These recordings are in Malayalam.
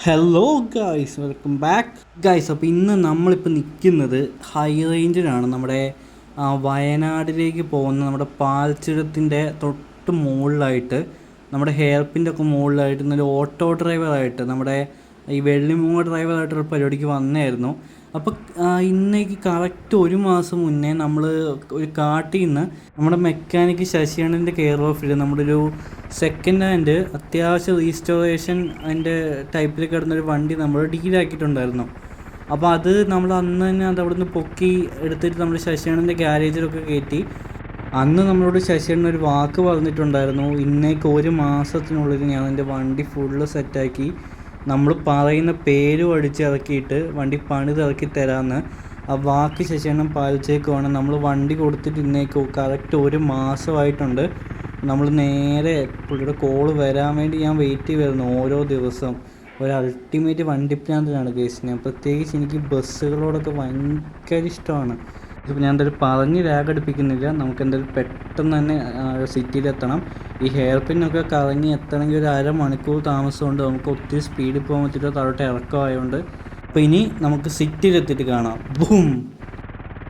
Hello guys welcome back guys അപ്പോൾ ഇന്ന് നമ്മളിപ്പോൾ നിൽക്കുന്നത് ഹൈ റേഞ്ചിലാണ് നമ്മുടെ വയനാടിലേക്ക് പോകുന്ന നമ്മുടെ പാൽച്ചുരത്തിന്റെ തൊട്ട് മുകളിലായിട്ട് നമ്മുടെ ഹെയർപ്പിന്റെ ഒക്കെ മുകളിലായിട്ട് ഇന്നൊരു ഓട്ടോ ഡ്രൈവറായിട്ട് നമ്മുടെ ഈ വെള്ളിമൂങ്ങ ഡ്രൈവറായിട്ടൊരു പരിപാടിക്ക് വന്നായിരുന്നു. അപ്പോൾ ഇന്നേക്ക് കറക്റ്റ് ഒരു മാസം മുന്നേ നമ്മൾ ഒരു കാട്ടിൽ നിന്ന് നമ്മുടെ മെക്കാനിക് ശശിയണ്ണന്റെ കെയർ ഓഫിൽ നമ്മുടെ ഒരു സെക്കൻഡ് ഹാൻഡ് അത്യാവശ്യം റീസ്റ്റോറേഷൻ അതിന്റെ ടൈപ്പിൽ കിടന്നൊരു വണ്ടി നമ്മൾ ഡീലാക്കിയിട്ടുണ്ടായിരുന്നു അപ്പോൾ അത് നമ്മൾ അന്ന് തന്നെ അത് അവിടുന്ന് പൊക്കി എടുത്തിട്ട് നമ്മൾ ശശിയണ്ണന്റെ ഗ്യാരേജിലൊക്കെ കയറ്റി. അന്ന് നമ്മളോട് ശശിയണ്ണൻ ഒരു വാക്ക് പറഞ്ഞിട്ടുണ്ടായിരുന്നു ഇന്നേക്ക് ഒരു മാസത്തിനുള്ളിൽ ഞാൻ എന്റെ വണ്ടി ഫുള്ള് സെറ്റാക്കി നമ്മൾ പറയുന്ന പേരും അടിച്ചിറക്കിയിട്ട് വണ്ടി പണിതിറക്കി തരാമെന്ന് ആ വാക്ക് ശശിയണ്ണൻ പാലിച്ചേക്കുവാണ്. നമ്മൾ വണ്ടി കൊടുത്തിട്ട് ഇന്നേക്കോ കറക്റ്റ് ഒരു മാസമായിട്ടുണ്ട്. നമ്മൾ നേരെ പുള്ളിയുടെ കോൾ വരാൻ വേണ്ടി ഞാൻ വെയിറ്റ് ചെയ്ത് വരുന്നു ഓരോ ദിവസവും ഒരു അൾട്ടിമേറ്റ് വണ്ടി പ്രാന്തനാണ് കേസ്. ഞാൻ പ്രത്യേകിച്ച് എനിക്ക് ബസ്സുകളോടൊക്കെ ഭയങ്കര ഇഷ്ടമാണ്. ഇതിപ്പോൾ ഞാൻ എന്തായാലും പറഞ്ഞ് രാഗടിപ്പിക്കുന്നില്ല. നമുക്ക് എന്തായാലും പെട്ടെന്ന് തന്നെ സിറ്റിയിലെത്തണം. ഈ ഹെയർ പിന്നൊക്കെ കറങ്ങി എത്തണമെങ്കിൽ ഒരു അര അരമണിക്കൂർ താമസമുണ്ട്. നമുക്ക് ഒത്തിരി സ്പീഡിൽ പോകാൻ പറ്റില്ല താഴോട്ട് ഇറക്കമായതുകൊണ്ട് അപ്പോൾ ഇനി നമുക്ക് സിറ്റിയിലെത്തിയിട്ട് കാണാം. ബൂം!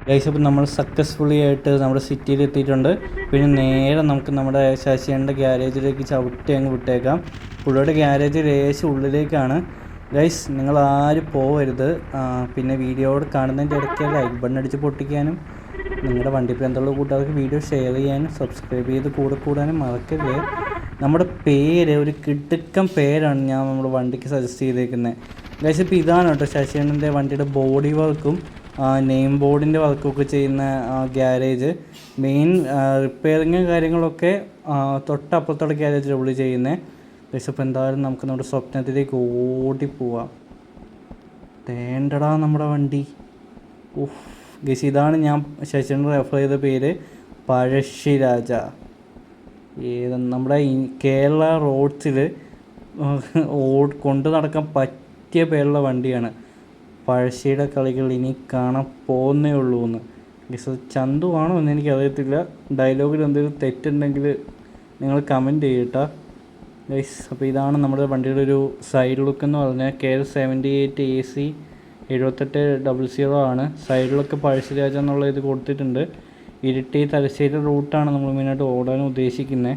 ഗൈസ് അപ്പം നമ്മൾ സക്സസ്ഫുള്ളി ആയിട്ട് നമ്മുടെ സിറ്റിയിൽ എത്തിയിട്ടുണ്ട് പിന്നെ നേരെ നമുക്ക് നമ്മുടെ ശശിയുടെ ഗ്യാരേജിലേക്ക് ചവിട്ടി അങ്ങ് വിട്ടേക്കാം. പുള്ളിയുടെ ഗ്യാരേജ് ലേശം ഉള്ളിലേക്കാണ്. ഗൈസ് നിങ്ങൾ ആരും പോവരുത് പിന്നെ വീഡിയോയോട് കാണുന്നതിന്റെ ഇടയ്ക്ക് ലൈക്ക് ബട്ടൺ അടിച്ച് പൊട്ടിക്കാനും നിങ്ങളുടെ വണ്ടി പ്രാന്തമുള്ള കൂട്ടുകാർക്ക് വീഡിയോ ഷെയർ ചെയ്യാനും സബ്സ്ക്രൈബ് ചെയ്ത് കൂടെ കൂടാനും മറക്കരുത്. നമ്മുടെ പേര് ഒരു കിടുക്കം പേരാണ് ഞാൻ നമ്മുടെ വണ്ടിക്ക് സജസ്റ്റ് ചെയ്തേക്കുന്നത് ഗൈസ് ഇപ്പോൾ ഇതാണ് കേട്ടോ ശശിയണ്ണന്റെ വണ്ടിയുടെ ബോഡി വർക്കും നെയിം ബോർഡിന്റെ വർക്കൊക്കെ ചെയ്യുന്ന ഗ്യാരേജ് മെയിൻ റിപ്പയറിങ് കാര്യങ്ങളൊക്കെ തൊട്ടപ്പുറത്തുള്ള ഗ്യാരേജിൽ പുള്ളി ചെയ്യുന്നത് ഇപ്പോൾ എന്തായാലും നമുക്ക് നമ്മുടെ സ്വപ്നത്തിലേക്ക് ഓടിപ്പോവാം തേണ്ടടാ നമ്മുടെ വണ്ടി. ഉഫ് ഗസ് ഇതാണ് ഞാൻ ശശിന് റെഫർ ചെയ്ത പേര്. പഴശ്ശിരാജ ഏത് നമ്മുടെ കേരള റോഡ്സിൽ കൊണ്ട് നടക്കാൻ പറ്റിയ പേരുള്ള വണ്ടിയാണ്. പഴശ്ശിയുടെ കളികൾ ഇനി കാണാൻ പോകുന്നേ ഉള്ളൂ എന്ന്. ഗസ് ചന്തു ആണോ എന്ന് എനിക്കറിയത്തില്ല. ഡയലോഗിൽ എന്തെങ്കിലും തെറ്റുണ്ടെങ്കിൽ നിങ്ങൾ കമന്റ് ചെയ്യട്ടാ ഗൈസ് അപ്പോൾ ഇതാണ് നമ്മുടെ വണ്ടിയുടെ ഒരു സൈഡ് ലുക്ക് എന്ന് പറഞ്ഞാൽ K L seventy eight A C എഴുപത്തെട്ട് ഡബിൾ സീറോ ആണ്. സൈഡിലൊക്കെ പഴശ്ശിരാജ എന്നുള്ള ഇത് കൊടുത്തിട്ടുണ്ട്. ഇരിട്ടി തലശ്ശേരി റൂട്ടാണ് നമ്മൾ മെയിനായിട്ട് ഓടാൻ ഉദ്ദേശിക്കുന്നത്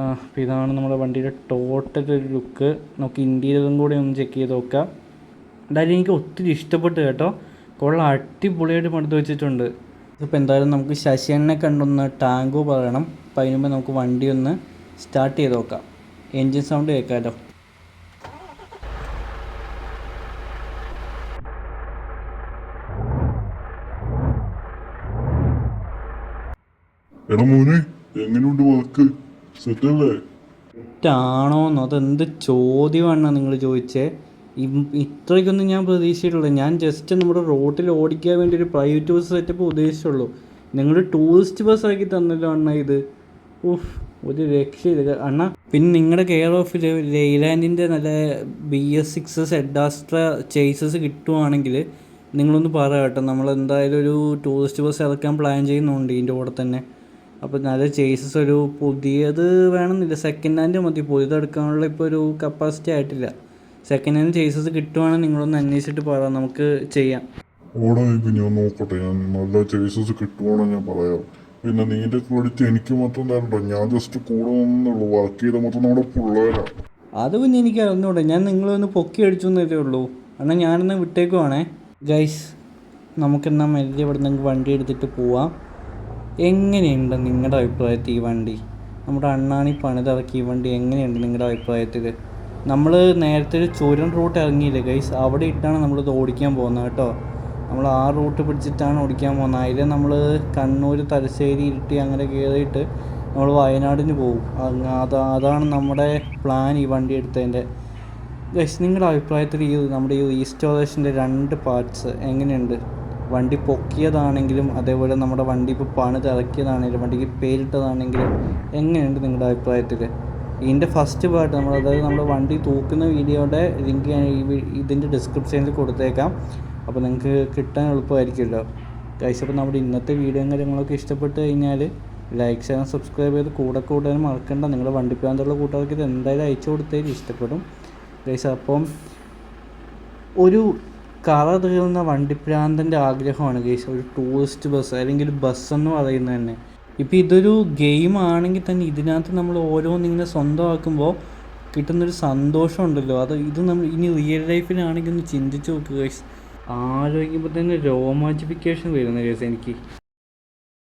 അപ്പോൾ ഇതാണ് നമ്മുടെ വണ്ടിയുടെ ടോട്ടൽ ഒരു ലുക്ക് നമുക്ക് ഇന്റീരിയറും കൂടി ഒന്ന് ചെക്ക് ചെയ്ത് നോക്കാം. എന്തായാലും എനിക്ക് ഒത്തിരി ഇഷ്ടപ്പെട്ടു കേട്ടോ. കൊള്ള. അടിപൊളിയായിട്ട് പണിത് വെച്ചിട്ടുണ്ട്. ഇപ്പോൾ എന്തായാലും നമുക്ക് ശശിയണ്ണനെ കണ്ടൊന്ന് ടാങ്കോ പറയണം. അപ്പോൾ അതിനുമ്പോൾ നമുക്ക് വണ്ടി ഒന്ന് സ്റ്റാർട്ട് ചെയ്ത് നോക്കാം. എൻജിൻ സൗണ്ട് കേൾക്കാമല്ലോ എടാ മോനെ എങ്ങനെയുണ്ട് വർക്ക് സെറ്റല്ലേ? അതെന്ത് ചോദ്യമാണ് നിങ്ങൾ ചോദിച്ചേ? ഇത്രയ്ക്കൊന്നും ഞാൻ പ്രതീക്ഷിച്ചിട്ടില്ല. ഞാൻ ജസ്റ്റ് നമ്മുടെ റോട്ടിൽ ഓടിക്കാൻ വേണ്ടി ഒരു പ്രൈവറ്റ് ബസ് സെറ്റപ്പ് ഉദ്ദേശിച്ചുള്ളൂ. നിങ്ങൾ ടൂറിസ്റ്റ് ബസ് ആക്കി തന്നല്ലോ അണ്ണ ഇത്. ഉഫ്. ഒരു രക്ഷയില്ല. അണ്ണ പിന്നെ നിങ്ങളുടെ കെയർ ഓഫ് ലെയ്ലാൻഡിന്റെ നല്ല ബി എസ് സിക്സ് സെഡാസ്ട്ര ചേസസ് കിട്ടുവാണെങ്കിൽ നിങ്ങളൊന്ന് പറയാം കേട്ടോ. നമ്മൾ എന്തായാലും ഒരു ടൂറിസ്റ്റ് ബസ് ഇറക്കാൻ പ്ലാൻ ചെയ്യുന്നുണ്ട് ഇതിന്റെ കൂടെ തന്നെ. അപ്പോൾ നല്ല ചേസസ് ഒരു പുതിയത് വേണമെന്നില്ല. സെക്കൻഡ് ഹാൻഡ് മതി. പുതിയത് എടുക്കാനുള്ള ഇപ്പോൾ ഒരു കപ്പാസിറ്റി ആയിട്ടില്ല. സെക്കൻഡ് ഹാൻഡ് ചേസസ് കിട്ടുവാണെങ്കിൽ നിങ്ങളൊന്ന് അന്വേഷിച്ചിട്ട് പറയാം നമുക്ക് ചെയ്യാം. ഓടാ ഇത് ഞാൻ നോക്കട്ടെ. ഞാൻ നല്ല ചേസസ് കിട്ടുവാണെങ്കിൽ ഞാൻ പറയാം. പിന്നെ നീന്റെ ക്രെഡിറ്റ് എനിക്ക് മാത്രം തരണ്ട ഞാൻ ജസ്റ്റ് കൂടെ വന്നുള്ളൂ വർക്ക് ചെയ്ത മൊത്തം നമ്മുടെ പിള്ളേരാ. അത് പിന്നെ എനിക്ക് അറിഞ്ഞൂടെ. ഞാൻ നിങ്ങളൊന്ന് പൊക്കി അടിച്ചു എന്നേ ഉള്ളൂ. എന്നാൽ ഞാനൊന്ന് വിട്ടേക്കുവാണേ ഗൈസ് നമുക്കെന്നാ മെല്ലെ ഇവിടെ വണ്ടി എടുത്തിട്ട് പോവാം. എങ്ങനെയുണ്ട് നിങ്ങളുടെ അഭിപ്രായത്തിൽ ഈ വണ്ടി? നമ്മുടെ അണ്ണാണി പണിതിറക്കി ഈ വണ്ടി എങ്ങനെയുണ്ട് നിങ്ങളുടെ അഭിപ്രായത്തിൽ നമ്മൾ നേരത്തെ ഒരു ചുരം റൂട്ട് ഇറങ്ങിയില്ലേ ഗൈസ് അവിടെ ഇട്ടാണ് നമ്മളിത് ഓടിക്കാൻ പോകുന്നത് കേട്ടോ. നമ്മൾ ആ റൂട്ട് പിടിച്ചിട്ടാണ് ഓടിക്കാൻ പോകുന്നത്. അതിൽ നമ്മൾ കണ്ണൂർ തലശ്ശേരി ഇരിട്ടി അങ്ങനെ കയറിയിട്ട് നമ്മൾ വയനാടിന് പോകും. അത് അതാണ് നമ്മുടെ പ്ലാൻ ഈ വണ്ടി എടുത്തതിന്റെ. ഗൈസ് നിങ്ങളുടെ അഭിപ്രായത്തിൽ ഈ നമ്മുടെ ഈ റീസ്റ്റോറേഷന്റെ രണ്ട് പാർട്സ് എങ്ങനെയുണ്ട്? വണ്ടി പൊക്കിയതാണെങ്കിലും അതേപോലെ നമ്മുടെ വണ്ടി ഇപ്പോൾ പണിതിറക്കിയതാണെങ്കിലും വണ്ടിക്ക് പേരിട്ടതാണെങ്കിലും എങ്ങനെയുണ്ട് നിങ്ങളുടെ അഭിപ്രായത്തിൽ ഇതിന്റെ ഫസ്റ്റ് പാർട്ട് നമ്മൾ അതായത് നമ്മൾ വണ്ടി തൂക്കുന്ന വീഡിയോയുടെ ലിങ്ക് ഞാൻ ഈ ഇതിന്റെ ഡിസ്ക്രിപ്ഷനിൽ കൊടുത്തേക്കാം. അപ്പോൾ നിങ്ങൾക്ക് കിട്ടാൻ എളുപ്പമായിരിക്കുമല്ലോ. ഗൈസ് അപ്പോൾ നമ്മുടെ ഇന്നത്തെ വീഡിയോയും കാര്യങ്ങളൊക്കെ ഇഷ്ടപ്പെട്ട് കഴിഞ്ഞാൽ ലൈക്ക് ചെയ്യാൻ സബ്സ്ക്രൈബ് ചെയ്ത് കൂടെ കൂടാനും മറക്കണ്ട. നിങ്ങളുടെ വണ്ടിപ്പാന്തുള്ള കൂട്ടുകാർക്ക് ഇത് എന്തായാലും അയച്ചു കൊടുത്തതിൽ ഇഷ്ടപ്പെടും. ഗൈസ് അപ്പം ഒരു കറ തീർന്ന വണ്ടിപ്രാന്തന്റെ ആഗ്രഹമാണ്. ഗൈസ് ഒരു ടൂറിസ്റ്റ് ബസ് അല്ലെങ്കിൽ ബസ് എന്ന് പറയുന്നത് തന്നെ. ഇപ്പോൾ ഇതൊരു ഗെയിം ആണെങ്കിൽ തന്നെ ഇതിനകത്ത് നമ്മൾ ഓരോന്നിങ്ങനെ സ്വന്തമാക്കുമ്പോൾ കിട്ടുന്നൊരു സന്തോഷം ഉണ്ടല്ലോ അത് ഇത് നമ്മൾ ഇനി റിയൽ ലൈഫിലാണെങ്കിൽ ഒന്ന് ചിന്തിച്ച് നോക്കുക ഗൈസ് ആലോചിക്കുമ്പോൾ തന്നെ രോമാഞ്ചിഫിക്കേഷൻ വരുന്ന കേസ് എനിക്ക്.